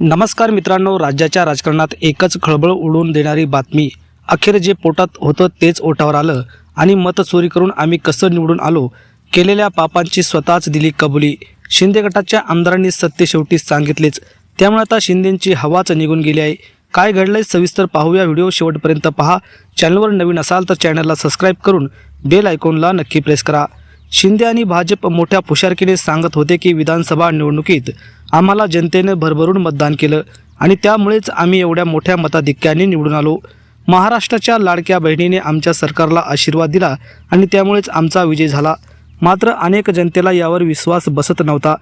नमस्कार मित्रांनो राज्याच्या राजकारणात एकच खळबळ उडवून देणारी बातमी. अखेर जे पोटात होतं तेच ओटावर आलं आणि मतचोरी करून आम्ही कसं निवडून आलो? केलेल्या पापांची स्वतःच दिली कबुली. शिंदे गटाच्या आमदारांनी सत्य शेवटी सांगितलेच. त्यामुळे आता शिंदेंची हवाच निघून गेली आहे. काय घडलंय सविस्तर पाहूया. व्हिडिओ शेवटपर्यंत पहा. चॅनलवर नवीन असाल तर चॅनलला सबस्क्राईब करून बेल आयकॉनला नक्की प्रेस करा. शिंदे आणि भाजप मोठ्या पुशारकीने सांगत होते की विधानसभा निवडणुकीत आम्हाला जनतेने भरभरून मतदान केलं आणि त्यामुळेच आम्ही एवढ्या मोठ्या मताधिक्याने निवडून आलो. महाराष्ट्राच्या लाडक्या बहिणीने आमच्या सरकारला आशीर्वाद दिला आणि त्यामुळेच आमचा विजय झाला. मात्र अनेक जनतेला यावर विश्वास बसत नव्हता.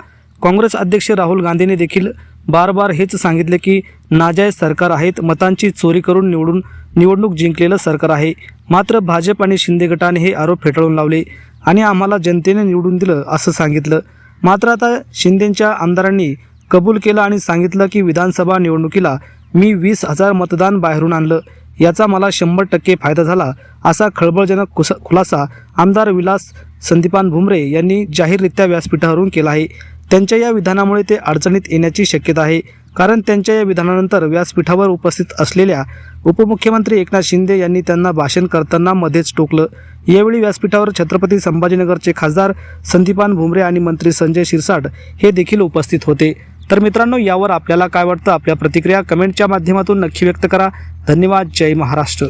काँग्रेस अध्यक्ष राहुल गांधींनी देखील बार बार हेच सांगितले की नाजायज सरकार आहेत मतांची चोरी करून निवडून निवडणूक जिंकलेलं सरकार आहे. मात्र भाजप आणि शिंदे गटाने हे आरोप फेटाळून लावले आणि आम्हाला जनतेने निवडून दिलं असं सांगितलं. मात्र आता शिंदेच्या आमदारांनी कबूल केलं आणि सांगितलं की विधानसभा निवडणुकीला मी वीस हजार मतदान बाहेरून आणलं. याचा मला शंभर टक्के फायदा झाला असा खळबळजनक कुस खुलासा आमदार विलास संदीपान भुमरे यांनी जाहीररित्या व्यासपीठावरून केला आहे. त्यांच्या या विधानामुळे ते अडचणीत येण्याची शक्यता आहे. कारण त्यांच्या या विधानानंतर व्यासपीठावर उपस्थित असलेल्या उपमुख्यमंत्री एकनाथ शिंदे यांनी त्यांना भाषण करताना मध्येच टोकलं. यावेळी व्यासपीठावर छत्रपती संभाजीनगरचे खासदार संदीपान भुमरे आणि मंत्री संजय शिरसाट हे देखील उपस्थित होते. तर मित्रांनो यावर आपल्याला काय वाटतं? आपल्या प्रतिक्रिया कमेंटच्या माध्यमातून नक्की व्यक्त करा. धन्यवाद. जय महाराष्ट्र.